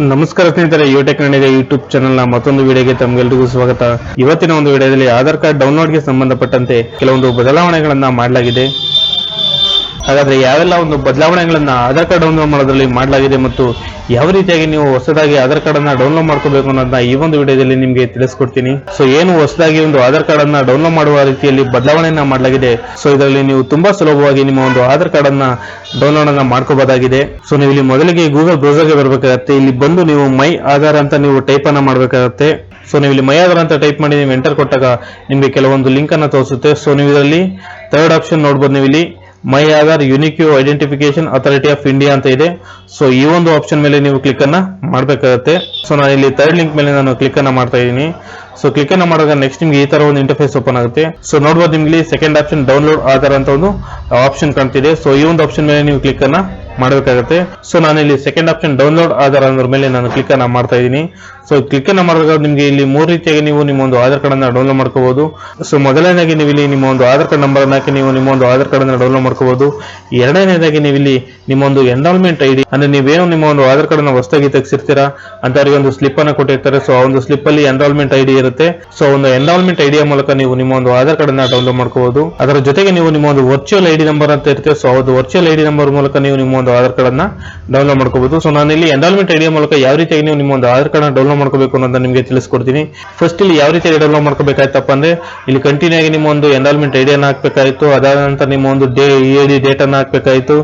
ನಮಸ್ಕಾರ ಸ್ನೇಹಿತರೆ ಯುಟೆಕ್ ನಡೆಯ ಯೂಟ್ಯೂಬ್ ಚಾನೆಲ್ನ ಮತ್ತೊಂದು ವಿಡಿಯೋಗೆ ತಮಗೆಲ್ಲರಿಗೂ ಸ್ವಾಗತ. ಇವತ್ತಿನ ಒಂದು ವಿಡಿಯೋದಲ್ಲಿ ಆಧಾರ್ ಕಾರ್ಡ್ ಡೌನ್ಲೋಡ್ಗೆ ಸಂಬಂಧಪಟ್ಟಂತೆ ಕೆಲವೊಂದು ಬದಲಾವಣೆಗಳನ್ನು ಮಾಡಲಾಗಿದೆ. ಹಾಗಾದ್ರೆ ಯಾವೆಲ್ಲ ಒಂದು ಬದಲಾವಣೆಗಳನ್ನ ಆಧಾರ್ ಕಾರ್ಡ್ ಡೌನ್ಲೋಡ್ ಮಾಡೋದ್ರಲ್ಲಿ ಮಾಡಲಾಗಿದೆ ಮತ್ತು ಯಾವ ರೀತಿಯಾಗಿ ನೀವು ಹೊಸದಾಗಿ ಆಧಾರ್ ಕಾರ್ಡ್ ಅನ್ನ ಡೌನ್ಲೋಡ್ ಮಾಡ್ಕೋಬೇಕು ಅನ್ನೋದನ್ನ ಈ ಒಂದು ವಿಡಿಯೋದಲ್ಲಿ ನಿಮಗೆ ತಿಳಿಸ್ಕೊಡ್ತೀನಿ. ಸೊ ಏನು ಹೊಸದಾಗಿ ಒಂದು ಆಧಾರ್ ಕಾರ್ಡ್ ಅನ್ನ ಡೌನ್ಲೋಡ್ ಮಾಡುವ ರೀತಿಯಲ್ಲಿ ಬದಲಾವಣೆಯನ್ನ ಮಾಡಲಾಗಿದೆ. ಸೊ ಇದರಲ್ಲಿ ನೀವು ತುಂಬಾ ಸುಲಭವಾಗಿ ನಿಮ್ಮ ಒಂದು ಆಧಾರ್ ಕಾರ್ಡ್ ಅನ್ನ ಡೌನ್ಲೋಡ್ ಅನ್ನ ಮಾಡ್ಕೋಬಹುದಾಗಿದೆ ಸೊ ನೀವು ಇಲ್ಲಿ ಮೊದಲಿಗೆ ಗೂಗಲ್ ಬ್ರೌಸರ್ಗೆ ಬರಬೇಕಾಗತ್ತೆ. ಇಲ್ಲಿ ಬಂದು ನೀವು ಮೈ ಆಧಾರ್ ಅಂತ ನೀವು ಟೈಪ್ ಅನ್ನ ಮಾಡಬೇಕಾಗತ್ತೆ. ಸೊ ನೀವು ಇಲ್ಲಿ ಮೈ ಆಧಾರ್ ಅಂತ ಟೈಪ್ ಮಾಡಿ ನೀವು ಎಂಟರ್ ಕೊಟ್ಟಾಗ ನಿಮಗೆ ಕೆಲವೊಂದು ಲಿಂಕ್ ಅನ್ನ ತೋರಿಸುತ್ತೆ. ಸೊ ನೀವು ಇದರಲ್ಲಿ ಥರ್ಡ್ ಆಪ್ಷನ್ ನೋಡ್ಬೋದು ನೀವು ಇಲ್ಲಿ. My Aadhaar unique identification authority of India ಅಂತ ಇದೆ. ಸೊ ಈ ಒಂದು ಆಪ್ಷನ್ ಮೇಲೆ ನೀವು ಕ್ಲಿಕ್ ಅನ್ನ ಮಾಡಬೇಕಾಗತ್ತೆ. ಸೊ ನಾನು ಇಲ್ಲಿ ಥರ್ಡ್ ಲಿಂಕ್ ಮೇಲೆ ನಾನು ಕ್ಲಿಕ್ ಅನ್ನ ಮಾಡ್ತಾ ಇದ್ದೀನಿ. ಸೊ ಕ್ಲಿಕ್ ಅನ್ನು ಮಾಡಿದಾಗ ನೆಕ್ಸ್ಟ್ ನಿಮ್ಗೆ ಈ ತರ ಒಂದು ಇಂಟರ್ಫೇಸ್ ಓಪನ್ ಆಗುತ್ತೆ. ಸೊ ನೋಡ್ಬೋದು ನಿಮ್ಗೆ ಸೆಕೆಂಡ್ ಆಪ್ಷನ್ ಡೌನ್ಲೋಡ್ ಆಧಾರ್ ಅಂತ ಒಂದು ಆಪ್ಷನ್ ಕಾಣ್ತಿದೆ. ಸೊ ಈ ಒಂದು ಆಪ್ಷನ್ ಮೇಲೆ ನೀವು ಕ್ಲಿಕ್ ಅನ್ನ ಮಾಡಬೇಕಾಗುತ್ತೆ. ಸೊ ನಾನು ಇಲ್ಲಿ ಸೆಕೆಂಡ್ ಆಪ್ಷನ್ ಡೌನ್ಲೋಡ್ ಆಧಾರ್ ಅಂದ್ರ ಮೇಲೆ ನಾನು ಕ್ಲಿಕ್ ಅನ್ನ ಮಾಡ್ತಾ ಇದ್ದೀನಿ. ಸೊ ಕ್ಲಿಕ್ ಅನ್ನ ಮಾಡಿದಾಗ ನಿಮಗೆ ಇಲ್ಲಿ ಮೂರು ರೀತಿಯಾಗಿ ನೀವು ನಿಮ್ಮ ಒಂದು ಆಧಾರ್ ಕಾರ್ಡ್ ಅನ್ನ ಡೌನ್ಲೋಡ್ ಮಾಡ್ಕೋಬಹುದು ಸೊ ಮೊದಲನೇದಾಗಿ ನೀವು ಇಲ್ಲಿ ನಿಮ್ಮ ಒಂದು ಆಧಾರ್ ಕಾರ್ಡ್ ನಂಬರ್ ಹಾಕಿ ನೀವು ನಿಮ್ಮ ಒಂದು ಆಧಾರ್ ಕಾರ್ಡ್ ಅನ್ನ ಡೌನ್ಲೋಡ್ ಮಾಡ್ಕೋಬಹುದು ಎರಡನೇದಾಗಿ ನೀವು ಇಲ್ಲಿ ನಿಮ್ಮ ಒಂದು ಎನ್ರೋಲ್ಮೆಂಟ್ ಐಡಿ ಅಂದ್ರೆ ನೀವೇನು ನಿಮ್ಮ ಒಂದು ಆಧಾರ್ ಕಾರ್ಡ್ ಅನ್ನ ಹೊಸದಾಗಿ ತೆಗೆಸಿರ್ತೀರಾ ಅಂತವರಿಗೆ ಒಂದು ಸ್ಲಿಪ್ ಅನ್ನ ಕೊಟ್ಟಿರ್ತಾರೆ. ಸೊ ಆ ಒಂದು ಸ್ಲಿಪ್ ಅಲ್ಲಿ ಎನ್ರಾಲ್ಮೆಂಟ್ ಐಡಿ ಇರುತ್ತೆ. ಸೊ ಒಂದು ಎನ್ರೋಲ್ಮೆಂಟ್ ಐಡಿಯ ಮೂಲಕ ನೀವು ನಿಮ್ಮ ಒಂದು ಆಧಾರ್ ಕಾರ್ಡ್ ಅನ್ನ ಡೌನ್ಲೋಡ್ ಮಾಡ್ಕೋಬಹುದು ಅದರ ಜೊತೆಗೆ ನೀವು ನಿಮ್ಮ ಒಂದು ವರ್ಚುವಲ್ ಐಡಿ ನಂಬರ್ ಅಂತ ಇರುತ್ತೆ. ಸೊ ಅದು ವರ್ಚುವಲ್ ಐಡಿ ನಂಬರ್ ಮೂಲಕ ನೀವು ನಿಮ್ಮ ಒಂದು ಆಧಾರ್ ಕಾರ್ಡ್ ಅನ್ನ ಡೌನ್ಲೋಡ್ ಮಾಡ್ಕೋಬಹುದು ಸೊ ನಾನು ಇಲ್ಲಿ ಎನ್ರೋಲ್ಮೆಂಟ್ ಐಡಿಯ ಮೂಲಕ ಯಾವ ರೀತಿಯಾಗಿ ನೀವು ನಿಮ್ಮ ಒಂದು ಆಧಾರ್ ಕಾರ್ಡ್ ಡೌನ್ಲೋಡ್ ಮಾಡ್ಕೋಬೇಕು ಅನ್ನೋದನ್ನ ನಿಮಗೆ ತಿಳಿಸ್ಕೊಡ್ತೀನಿ. ಫಸ್ಟ್ ಇಲ್ಲಿ ಯಾವ ರೀತಿಯಾಗಿ ಡೌನ್ಲೋಡ್ ಮಾಡ್ಕೋಬೇಕಾಯ್ತಪ್ಪ ಅಂದ್ರೆ, ಇಲ್ಲಿ ಕಂಟಿನ್ಯೂ ಆಗಿ ನಿಮ್ಮ ಒಂದು ಎನ್ರೋಲ್ಮೆಂಟ್ ಐಡಿಯನ್ನ ಹಾಕ್ಬೇಕಾಯ್ತು. ಅದಾದ ನಂತರ ನಿಮ್ಮ ಒಂದು ಡೇ ಇ ಡಿ ಡೇಟ್ ಅನ್ನ ಹಾಕ್ಬೇಕಾಯ್ತು.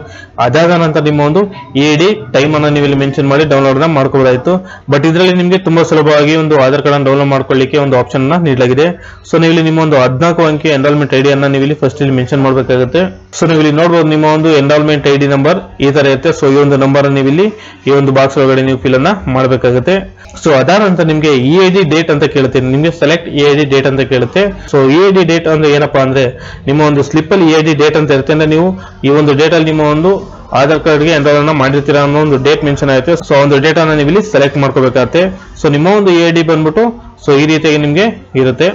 ಅದಾದ ನಂತರ ನಿಮ್ಮ ಒಂದು ಇ ಡಿ ಟೈಮ್ ಅನ್ನ ನೀವು ಇಲ್ಲಿ ಮೆನ್ಷನ್ ಮಾಡಿ ಡೌನ್ಲೋಡ್ ಮಾಡ್ಕೋಬಹುದಾಯಿತು ಬಟ್ ಇದರಲ್ಲಿ ನಿಮಗೆ ತುಂಬಾ ಸುಲಭವಾಗಿ ಒಂದು ಆಧಾರ್ ಕಾರ್ಡ್ ಡೌನ್ಲೋಡ್ ಮಾಡ್ಕೊಳ್ಳಿಕ್ಕೆ ಒಂದು ಆಪ್ಷನ್ ನೀಡಲಾಗಿದೆ. ಸೊ ನೀವು ಇಲ್ಲಿ ನಿಮ್ಮ ಒಂದು ಹದಿನಾಲ್ಕು ಅಂಕಿ ಎನ್ರೋಲ್ಮೆಂಟ್ ಐಡಿ ಅನ್ನ ನೀವು ಇಲ್ಲಿ ಫಸ್ಟ್ ಇಲ್ಲಿ ಮೆನ್ಷನ್ ಮಾಡಬೇಕಾಗುತ್ತೆ. ಸೊ ನೀವು ಇಲ್ಲಿ ನೋಡಬಹುದು ನಿಮ್ಮ ಒಂದು ಎನ್ರೋಲ್ಮೆಂಟ್ ಐಡಿ ನಂಬರ್ ಈ ತರ ಇರುತ್ತೆ. ಸೊ ಈ ಒಂದು ನಂಬರ್ ನೀವು ಇಲ್ಲಿ ಈ ಒಂದು ಬಾಕ್ಸ್ ಒಳಗಡೆ ನೀವು ಫಿಲ್ ಅನ್ನ ಮಾಡಬೇಕಾಗುತ್ತೆ. ಸೊ ಅದಾದ ನಿಮಗೆ ಇ ಐ ಡಿ ಡೇಟ್ ಅಂತ ಕೇಳುತ್ತೆ. ನಿಮಗೆ select E I D date ಅಂತ ಕೇಳುತ್ತೆ. So E I D date ಅಂದ್ರೆ ಏನಪ್ಪಾ ಅಂದ್ರೆ ನಿಮ್ಮ ಒಂದು ಸ್ಲಿಪ್ ಅಲ್ಲಿ ಇ ಐ ಡಿ ಡೇಟ್ ಅಂತ ಇರುತ್ತೆ. ಅಂದ್ರೆ ನೀವು ಈ ಒಂದು ಡೇಟ್ ಅಲ್ಲಿ ನಿಮ್ಮ ಒಂದು ಆಧಾರ್ ಕಾರ್ಡ್ಗೆ ಎನ್ರೋಲ್ ಅನ್ನ ಮಾಡಿರ್ತೀರಾ ಅನ್ನೋ ಒಂದು ಡೇಟ್ ಮೆನ್ಷನ್ ಆಗುತ್ತೆ. ಸೊ ಒಂದು ಡೇಟಾನ ನೀವು ಇಲ್ಲಿ ಸೆಲೆಕ್ಟ್ ಮಾಡ್ಕೋಬೇಕಾಗತ್ತೆ. ಸೊ ನಿಮ್ಮ ಒಂದು ಎ ಡಿ ಬಂದ್ಬಿಟ್ಟು ಸೊ ಈ ರೀತಿಯಾಗಿ ನಿಮಗೆ ಇರುತ್ತೆ.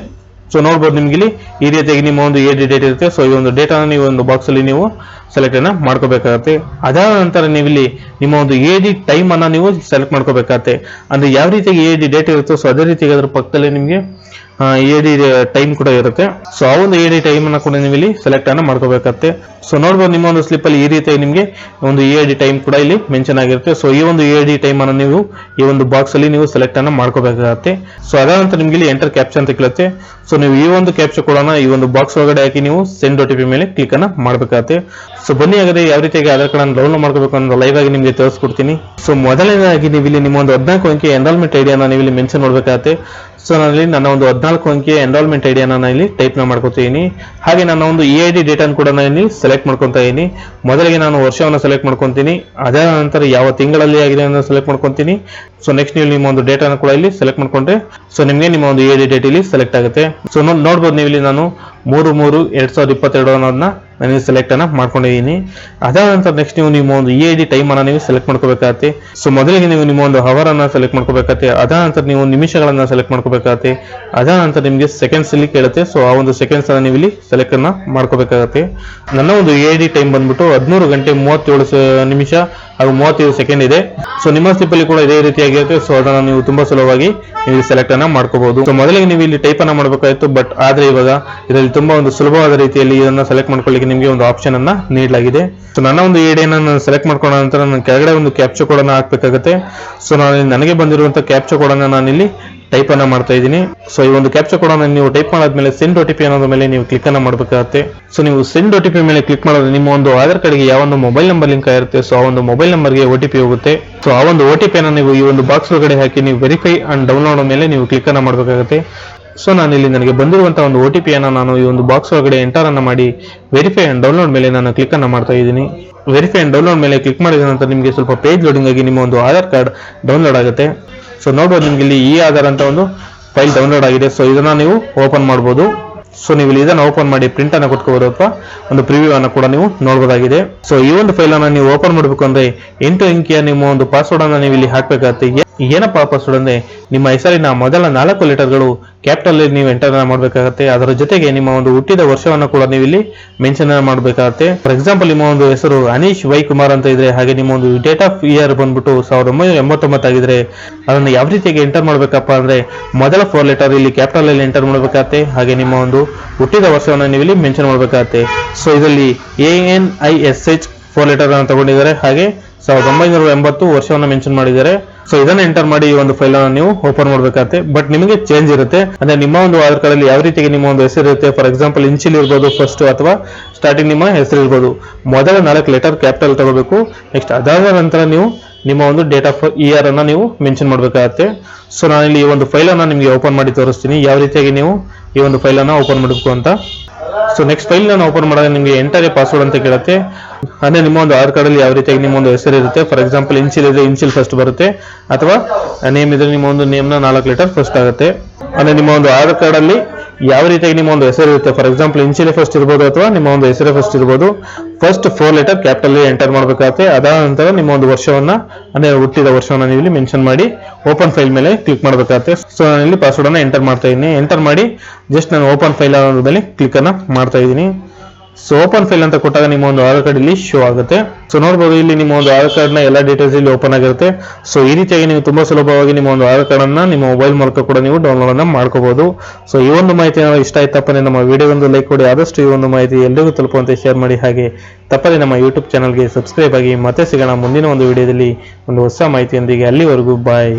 ಸೊ ನೋಡ್ಬೋದು ನಿಮ್ಗೆ ಇಲ್ಲಿ ಈ ರೀತಿಯಾಗಿ ನಿಮ್ಮ ಒಂದು ಏಜ್ ಡೇಟ್ ಇರುತ್ತೆ. ಸೊ ಈ ಒಂದು ಡೇಟಾನ ನೀವು ಒಂದು ಬಾಕ್ಸ್ ಅಲ್ಲಿ ನೀವು ಸೆಲೆಕ್ಟ್ ಅನ್ನ ಮಾಡ್ಕೋಬೇಕಾಗತ್ತೆ. ಅದಾದ ನಂತರ ನೀವು ನಿಮ್ಮ ಒಂದು ಏಜ್ ಟೈಮ್ ಅನ್ನ ನೀವು ಸೆಲೆಕ್ಟ್ ಮಾಡ್ಕೋಬೇಕಾಗತ್ತೆ. ಅಂದ್ರೆ ಯಾವ ರೀತಿಯಾಗಿ ಏಜ್ ಡೇಟ್ ಇರುತ್ತೋ ಸೊ ಅದೇ ರೀತಿಯಾಗಿ ಅದ್ರ ಪಕ್ಕದಲ್ಲಿ ನಿಮಗೆ ಎ ಡಿ ಟೈಮ್ ಕೂಡ ಇರುತ್ತೆ. ಸೊ ಆ ಒಂದು ಎ ಡಿ ಟೈಮ್ ಅನ್ನ ಕೂಡ ನೀವು ಇಲ್ಲಿ ಸೆಲೆಕ್ಟ್ ಅನ್ನ ಮಾಡ್ಕೋಬೇಕಾಗುತ್ತೆ. ಸೊ ನೋಡ್ಬೋದು ನಿಮ್ಮ ಒಂದು ಸ್ಲಿಪ್ ಅಲ್ಲಿ ಈ ರೀತಿ ನಿಮಗೆ ಒಂದು ಎ ಡಿ ಟೈಮ್ ಕೂಡ ಇಲ್ಲಿ ಮೆನ್ಷನ್ ಆಗಿರುತ್ತೆ. ಸೊ ಈ ಒಂದು ಎ ಡಿ ಟೈಮ್ ಅನ್ನು ನೀವು ಈ ಒಂದು ಬಾಕ್ಸ್ ಅಲ್ಲಿ ನೀವು ಸೆಲೆಕ್ಟ್ ಅನ್ನ ಮಾಡ್ಕೋಬೇಕಾಗತ್ತೆ. ಸೊ ಅದಾದ ನಂತರ ನಿಮಗೆ ಇಲ್ಲಿ ಎಂಟರ್ ಕ್ಯಾಪ್ಷನ್ ಅಂತ ಕೇಳುತ್ತೆ. ಸೊ ನೀವು ಈ ಒಂದು ಕ್ಯಾಪ್ಚರ್ ಕೂಡ ಈ ಒಂದು ಬಾಕ್ಸ್ ಒಳಗಡೆ ಹಾಕಿ ನೀವು ಸೆಂಡ್ ಒ ಟಿ ಪಿ ಮೇಲೆ ಕ್ಲಿಕ್ ಅನ್ನ ಮಾಡ್ಬೇಕಾಗತ್ತೆ. ಸೊ ಬನ್ನಿ ಹಾಗಾದ್ರೆ ಯಾವ ರೀತಿಯಾಗಿ ಆಧಾರ್ ಕಾರ್ಡ್ ಡೌನ್ಲೋಡ್ ಮಾಡ್ಕೋಬೇಕು ಅನ್ನೋ ಲೈವ್ ಆಗಿ ನಿಮಗೆ ತೋರಿಸ್ಕೊಡ್ತೀನಿ. ಸೊ ಮೊದಲನೇದಾಗಿ ನೀವು ಇಲ್ಲಿ ನಿಮ್ಮ ಒಂದು ಹದಿನಾಲ್ಕು ಅಂಕಿ ಎನ್ರಾಲ್ಮೆಂಟ್ ಐಡಿಯಾನ ನೀವು ಇಲ್ಲಿ ಮೆನ್ಷನ್ ಮಾಡಬೇಕಾಗತ್ತೆ. ಸೊ ನಾನಿಲ್ಲಿ ನನ್ನ ಒಂದು ಹದಿನಾಲ್ಕು ಅಂಕಿಯ ಎನ್ರೋಲ್ಮೆಂಟ್ ಐಡಿಯಾನ ನಾನು ಇಲ್ಲಿ ಟೈಪ್ನ ಮಾಡ್ಕೊತೀನಿ ಹಾಗೆ ನನ್ನ ಒಂದು ಇ ಐ ಡಿ ಡೇಟನ್ನು ಕೂಡ ನಾನು ಇಲ್ಲಿ ಸೆಲೆಕ್ಟ್ ಮಾಡ್ಕೊತಾ ಇದ್ದೀನಿ ಮೊದಲಿಗೆ ನಾನು ವರ್ಷವನ್ನು ಸೆಲೆಕ್ಟ್ ಮಾಡ್ಕೊತೀನಿ. ಅದರ ನಂತರ ಯಾವ ತಿಂಗಳಲ್ಲಿ ಆಗಿದೆ ಅಂತ ಸೆಲೆಕ್ಟ್ ಮಾಡ್ಕೊತೀನಿ. ಸೊ ನೆಕ್ಸ್ಟ್ ನೀವು ನಿಮ್ಮ ಒಂದು ಡೇಟನ್ನು ಕೂಡ ಇಲ್ಲಿ ಸೆಲೆಕ್ಟ್ ಮಾಡ್ಕೊಂಡ್ರೆ. ಸೊ ನಿಮಗೆ ನಿಮ್ಮ ಒಂದು ಇ ಡಿ ಡೇಟ್ ಇಲ್ಲಿ ಸೆಲೆಕ್ಟ್ ಆಗುತ್ತೆ. ಸೊ ನೋಡ್ಬೋದು ನೀವು ಇಲ್ಲಿ ನಾನು ಮೂರು ಮೂರು ಎರಡ್ ಸಾವಿರದ ಇಪ್ಪತ್ತೆರಡು ಅನ್ನೋದನ್ನ ನಾನು ಸೆಲೆಕ್ಟ್ ಅನ್ನ ಮಾಡ್ಕೊಂಡಿದ್ದೀನಿ ಅದಾದ ನಂತರ ನೆಕ್ಸ್ಟ್ ನೀವು ನಿಮ್ಮ ಒಂದು ಇ ಐ ಡಿ ಟೈಮ್ ಅನ್ನ ನೀವು ಸೆಲೆಕ್ಟ್ ಮಾಡ್ಕೋಬೇಕಾಗತ್ತೆ. ಸೊ ಮೊದಲಿಗೆ ನೀವು ನಿಮ್ಮ ಒಂದು ಅವರ್ ಅನ್ನ ಸೆಲೆಕ್ಟ್ ಮಾಡ್ಕೋಬೇಕಾಗತ್ತೆ. ಅದಾದ ನಂತರ ನೀವು ನಿಮಿಷಗಳನ್ನ ಸೆಲೆಕ್ಟ್ ಮಾಡ್ಕೋಬೇಕಾಗತ್ತೆ. ಅದಾದ ನಂತರ ನಿಮಗೆ ಸೆಕೆಂಡ್ಸ್ ಇಲ್ಲಿ ಕೇಳುತ್ತೆ. ಸೊ ಆ ಒಂದು ಸೆಕೆಂಡ್ಸ್ ಅನ್ನ ನೀವು ಇಲ್ಲಿ ಸೆಲೆಕ್ಟ್ ಅನ್ನ ಮಾಡ್ಕೋಬೇಕಾಗತ್ತೆ. ನನ್ನ ಒಂದು ಎ ಡಿ ಟೈಮ್ ಬಂದ್ಬಿಟ್ಟು ಹದಿಮೂರು ಗಂಟೆ ಮೂವತ್ತೇಳು ನಿಮಿಷ ಹಾಗೂ ಮೂವತ್ತೈದು ಸೆಕೆಂಡ್ ಇದೆ. ಸೊ ನಿಮ್ಮ ಸ್ಲಿಪ್ ಅಲ್ಲಿ ಕೂಡ ಇದೇ ರೀತಿಯಾಗಿರುತ್ತೆ ಸೊ ಅದನ್ನ ನೀವು ತುಂಬಾ ಸುಲಭವಾಗಿ ನೀವು ಸೆಲೆಕ್ಟ್ ಅನ್ನ ಮಾಡ್ಕೋಬಹುದು ಸೊ ಮೊದಲಿಗೆ ನೀವು ಇಲ್ಲಿ ಟೈಪ್ ಅನ್ನ ಮಾಡಬೇಕಾಯಿತು ಬಟ್ ಆದ್ರೆ ಇವಾಗ ಇದರಲ್ಲಿ ತುಂಬಾ ಒಂದು ಸುಲಭವಾದ ರೀತಿಯಲ್ಲಿ ಇದನ್ನ ಸೆಲೆಕ್ಟ್ ಮಾಡ್ಕೊಳ್ಳಿಕ್ಕೆ ನಿಮಗೆ ಒಂದು ಆಪ್ಷನ್ ಅನ್ನ ನೀಡಲಾಗಿದೆ. ಸೊ ನನ್ನ ಒಂದು ಏಡಿಯನ್ನು ನಾನು ಸೆಲೆಕ್ಟ್ ಮಾಡ್ಕೊಂಡ ನಂತರ ನಾನು ಕೆಳಗಡೆ ಒಂದು ಕ್ಯಾಪ್ಚರ್ ಕೋಡ್ ಅನ್ನ ಹಾಕ್ಬೇಕಾಗುತ್ತೆ. ಸೊ ನಾನು ಇಲ್ಲಿ ನನಗೆ ಬಂದಿರುವಂತ ಕ್ಯಾಪ್ಚರ್ ಕೋಡ್ ಅನ್ನ ನಾನು ಇಲ್ಲಿ ಟೈಪ್ ಅನ್ನ ಮಾಡ್ತಾ ಇದ್ದೀನಿ. ಸೊ ಈ ಒಂದು ಕ್ಯಾಪ್ಚರ್ ಕೋಡ್ ಅನ್ನ ನೀವು ಟೈಪ್ ಮಾಡಾದ್ಮೇಲೆ ಸೆಂಡ್ ಓ ಟಿ ಪಿ ಅನ್ನೋದ್ರ ಮೇಲೆ ನೀವು ಕ್ಲಿಕ್ ಅನ್ನ ಮಾಡಬೇಕಾಗುತ್ತೆ. ಸೊ ನೀವು ಸೆಂಡ್ ಒ ಟಿ ಪಿ ಮೇಲೆ ಕ್ಲಿಕ್ ಮಾಡೋದು ನಿಮ್ಮ ಒಂದು ಆಧಾರ್ ಕಾರ್ಡ್ಗೆ ಯಾವ ಒಂದು ಮೊಬೈಲ್ ನಂಬರ್ ಲಿಂಕ್ ಆಗಿರುತ್ತೆ. ಸೊ ಆ ಒಂದು ಮೊಬೈಲ್ ನಂಬರ್ಗೆ ಒ ಟಿ ಪಿ ಹೋಗುತ್ತೆ. ಸೊ ಆ ಒಂದು ಒ ಟಿ ಪಿ ಅನ್ನ ನೀವು ಈ ಒಂದು ಬಾಕ್ಸ್ ಒಳಗಡೆ ಹಾಕಿ ನೀವು ವೆರಿಫೈ ಅಂಡ್ ಡೌನ್ಲೋಡ್ ಮೇಲೆ ನೀವು ಕ್ಲಿಕ್ ಅನ್ನ ಮಾಡಬೇಕಾಗುತ್ತೆ. ಸೊ ನಾನು ಇಲ್ಲಿ ನನಗೆ ಬಂದಿರುವಂತಹ ಒಂದು ಒ ಟಿ ಪಿ ಅನ್ನ ನಾನು ಈ ಒಂದು ಬಾಕ್ಸ್ ಒಳಗಡೆ ಎಂಟರ್ ಅನ್ನು ಮಾಡಿ ವೆರಿಫೈ ಅಂಡ್ ಡೌನ್ಲೋಡ್ ಮೇಲೆ ನಾನು ಕ್ಲಿಕ್ ಅನ್ನು ಮಾಡ್ತಾ ಇದ್ದೀನಿ. ವೆರಿಫೈ ಅಂಡ್ ಡೌನ್ಲೋಡ್ ಮೇಲೆ ಕ್ಲಿಕ್ ಮಾಡಿದ ನಂತರ ನಿಮಗೆ ಸ್ವಲ್ಪ ಪೇಜ್ ಲೋಡಿಂಗ್ ಆಗಿ ನಿಮ್ಮ ಒಂದು ಆಧಾರ್ ಕಾರ್ಡ್ ಡೌನ್ಲೋಡ್ ಆಗುತ್ತೆ. ಸೊ ನೋಡ್ಬೋದು ನಿಮ್ಗೆ ಇಲ್ಲಿ ಈ ಆಧಾರ್ ಅಂತ ಒಂದು ಫೈಲ್ ಡೌನ್ಲೋಡ್ ಆಗಿದೆ. ಸೊ ಇದನ್ನ ನೀವು ಓಪನ್ ಮಾಡ್ಬೋದು. ಸೊ ನೀವು ಇಲ್ಲಿ ಇದನ್ನ ಓಪನ್ ಮಾಡಿ ಪ್ರಿಂಟ್ ಅನ್ನು ಕೊಟ್ಕೋಬಹುದು ಅಥವಾ ಒಂದು ಪ್ರಿವ್ಯೂ ಅನ್ನು ಕೂಡ ನೀವು ನೋಡಬಹುದಾಗಿದೆ ಸೊ ಈ ಒಂದು ಫೈಲ್ ಅನ್ನು ನೀವು ಓಪನ್ ಮಾಡಬೇಕು ಅಂದ್ರೆ ಎಂಟು ಅಂಕಿಯ ನಿಮ್ಮ ಒಂದು ಪಾಸ್ವರ್ಡ್ ಅನ್ನು ನೀವು ಇಲ್ಲಿ ಹಾಕಬೇಕಾಗುತ್ತೆ. ಏನಪ್ಪಾ ಪಾಸ್ವರ್ಡ್ ನಿಮ್ಮ ಹೆಸರಿನ ಮೊದಲ ನಾಲ್ಕು ಲೆಟರ್ಗಳು ಕ್ಯಾಪಿಟಲ್ ನೀವು ಎಂಟರ್ ಮಾಡಬೇಕಾಗತ್ತೆ. ಅದರ ಜೊತೆಗೆ ನಿಮ್ಮ ಒಂದು ಹುಟ್ಟಿದ ವರ್ಷವನ್ನು ಕೂಡ ನೀವು ಇಲ್ಲಿ ಮೆನ್ಷನ್ ಮಾಡಬೇಕಾಗತ್ತೆ. ಫಾರ್ ಎಕ್ಸಾಂಪಲ್ ನಿಮ್ಮ ಒಂದು ಹೆಸರು ಅನೀಶ್ ವೈ ಕುಮಾರ್ ಅಂತ ಇದ್ರೆ, ಹಾಗೆ ನಿಮ್ಮ ಒಂದು ಡೇಟ್ ಆಫ್ ಇಯರ್ ಬಂದ್ಬಿಟ್ಟು ಸಾವಿರದ ಒಂಬೈನೂರ ಎಂಬತ್ತೊಂಬತ್ತಾಗಿದ್ರೆ ಅದನ್ನು ಯಾವ ರೀತಿಯಾಗಿ ಎಂಟರ್ ಮಾಡಬೇಕಪ್ಪ ಅಂದ್ರೆ, ಮೊದಲ ಫೋರ್ ಲೆಟರ್ ಇಲ್ಲಿ ಕ್ಯಾಪಿಟಲ್ ಅಲ್ಲಿ ಎಂಟರ್ ಮಾಡಬೇಕಾಗತ್ತೆ. ಹಾಗೆ ನಿಮ್ಮ ಒಂದು ಹುಟ್ಟಿದ ವರ್ಷವನ್ನು ನೀವು ಇಲ್ಲಿ ಮೆನ್ಷನ್ ಮಾಡಬೇಕಾಗತ್ತೆ. ಸೊ ಇದರಲ್ಲಿ A N I S H four letter ಅನ್ನು ತಗೊಂಡಿದ್ದಾರೆ. ಹಾಗೆ ಸಾವಿರದ ಒಂಬೈನೂರ ಎಂಬತ್ತು ವರ್ಷವನ್ನು ಮೆನ್ಷನ್ ಮಾಡಿದ್ದಾರೆ. ಸೊ ಇದನ್ನ ಎಂಟರ್ ಮಾಡಿ ಈ ಒಂದು ಫೈಲ್ ಅನ್ನು ನೀವು ಓಪನ್ ಮಾಡಬೇಕಾಗುತ್ತೆ. ಬಟ್ ನಿಮಗೆ ಚೇಂಜ್ ಇರುತ್ತೆ. ಅಂದ್ರೆ ನಿಮ್ಮ ಒಂದು ಆಧಾರ್ ಕಾರ್ಡ್ ಅಲ್ಲಿ ಯಾವ ರೀತಿಗೆ ನಿಮ್ಮ ಒಂದು ಹೆಸರು ಇರುತ್ತೆ. ಫಾರ್ ಎಕ್ಸಾಂಪಲ್ ಇಂಚಿಲ್ ಇರ್ಬೋದು ಫಸ್ಟ್ ಅಥವಾ ಸ್ಟಾರ್ಟಿಂಗ್ ನಿಮ್ಮ ಹೆಸರು ಇರ್ಬೋದು. ಮೊದಲ ನಾಲ್ಕು ಲೆಟರ್ ಕ್ಯಾಪಿಟಲ್ ತಗೋಬೇಕು. ನೆಕ್ಸ್ಟ್ ಅದಾದ ನಂತರ ನೀವು ನಿಮ್ಮ ಒಂದು ಡೇಟ್ ಆಫ್ ಇಯರ್ ಅನ್ನ ನೀವು ಮೆನ್ಷನ್ ಮಾಡಬೇಕಾಗತ್ತೆ. ಸೊ ನಾನಿಲ್ಲಿ ಈ ಒಂದು ಫೈಲ್ ಅನ್ನ ನಿಮಗೆ ಓಪನ್ ಮಾಡಿ ತೋರಿಸ್ತೀನಿ. ಯಾವ ರೀತಿಯಾಗಿ ನೀವು ಈ ಒಂದು ಫೈಲ್ ಅನ್ನ ಓಪನ್ ಮಾಡಬೇಕು ಅಂತ. ಸೊ ನೆಕ್ಸ್ಟ್ ಫೈಲ್ ನಾನು ಓಪನ್ ಮಾಡಿದ್ರೆ ನಿಮಗೆ ಎಂಟರ್ ಪಾಸ್ವರ್ಡ್ ಅಂತ ಕೇಳುತ್ತೆ. ಅಂದ್ರೆ ನಿಮ್ಮ ಒಂದು ಆಧಾರ್ ಕಾರ್ಡ್ ಅಲ್ಲಿ ಯಾವ ರೀತಿಯಾಗಿ ನಿಮ್ಮ ಒಂದು ಹೆಸರು ಇರುತ್ತೆ? ಫಾರ್ ಎಕ್ಸಾಂಪಲ್ ಇನ್ಸಿಲ್ ಇದ್ರೆ ಇನ್ಸಿಲ್ ಫಸ್ಟ್ ಬರುತ್ತೆ, ಅಥವಾ ನೇಮ್ ಇದ್ರೆ ನಿಮ್ಮ ಒಂದು ನೇಮ್ನ ನಾಲ್ಕು ಲೆಟರ್ ಫಸ್ಟ್ ಆಗುತ್ತೆ. ಅಂದ್ರೆ ನಿಮ್ಮ ಒಂದು ಆಧಾರ್ ಕಾರ್ಡ್ ಅಲ್ಲಿ ಯಾವ ರೀತಿಯಾಗಿ ನಿಮ್ಮ ಒಂದು ಹೆಸರು ಇರುತ್ತೆ? ಫಾರ್ ಎಕ್ಸಾಂಪಲ್ ಇನ್ಸಿಲ್ ಫಸ್ಟ್ ಇರ್ಬೋದು ಅಥವಾ ನಿಮ್ಮ ಒಂದು ಹೆಸರೇ ಫಸ್ಟ್ ಇರ್ಬೋದು. First four letter capital enter ಮಾಡಬೇಕಾಗುತ್ತೆ. ಅದಾದ ನಂತರ ನಿಮ್ಮ ಒಂದು ವರ್ಷವನ್ನ, ಅಂದ್ರೆ ಹುಟ್ಟಿದ ವರ್ಷವನ್ನ ನೀವು ಇಲ್ಲಿ ಮೆನ್ಷನ್ ಮಾಡಿ ಓಪನ್ ಫೈಲ್ ಮೇಲೆ ಕ್ಲಿಕ್ ಮಾಡಬೇಕಾಗುತ್ತೆ. ಸೊ ನಾನು ಇಲ್ಲಿ ಪಾಸ್ವರ್ಡ್ ಅನ್ನ ಎಂಟರ್ ಮಾಡ್ತಾ ಇದ್ದೀನಿ. ಎಂಟರ್ ಮಾಡಿ ಜಸ್ಟ್ ನಾನು ಓಪನ್ ಫೈಲ್ ಮೇಲೆ ಕ್ಲಿಕ್ ಅನ್ನ ಮಾಡ್ತಾ ಇದ್ದೀನಿ. ಸೊ ಓಪನ್ ಫೈಲ್ ಅಂತ ಕೊಟ್ಟಾಗ ನಿಮ್ಮ ಒಂದು ಆಧಾರ್ ಕಾರ್ಡ್ ಇಲ್ಲಿ ಶೋ ಆಗುತ್ತೆ. ಸೊ ನೋಡಬಹುದು ಇಲ್ಲಿ ನಿಮ್ಮ ಒಂದು ಆಧಾರ್ ಕಾರ್ಡ್ನ ಎಲ್ಲ ಡೀಟೇಲ್ಸ್ ಇಲ್ಲಿ ಓಪನ್ ಆಗಿರುತ್ತೆ. ಸೊ ಈ ರೀತಿಯಾಗಿ ನೀವು ತುಂಬಾ ಸುಲಭವಾಗಿ ನಿಮ್ಮ ಒಂದು ಆಧಾರ್ ಕಾರ್ಡ್ ಅನ್ನ ನಿಮ್ಮ ಮೊಬೈಲ್ ಮೂಲಕ ಕೂಡ ನೀವು ಡೌನ್ಲೋಡ್ ಅನ್ನ ಮಾಡ್ಕೋಬಹುದು ಸೊ ಈ ಒಂದು ಮಾಹಿತಿ ಏನಾದ್ರು ಇಷ್ಟ ಆಯ್ತಪ್ಪ ಅಂದ್ರೆ ನಮ್ಮ ವಿಡಿಯೋ ಒಂದು ಲೈಕ್ ಕೊಡಿ. ಆದಷ್ಟು ಈ ಒಂದು ಮಾಹಿತಿ ಎಲ್ಲರಿಗೂ ತಲುಪುವಂತೆ ಶೇರ್ ಮಾಡಿ. ಹಾಗೆ ತಪ್ಪದೆ ನಮ್ಮ ಯೂಟ್ಯೂಬ್ ಚಾನಲ್ಗೆ ಸಬ್ಸ್ಕ್ರೈಬ್ ಆಗಿ ಮತ್ತೆ ಸಿಗೋಣ ಮುಂದಿನ ಒಂದು ವಿಡಿಯೋದಲ್ಲಿ ಒಂದು ಹೊಸ ಮಾಹಿತಿಯೊಂದಿಗೆ. ಅಲ್ಲಿವರೆಗೂ ಬಾಯ್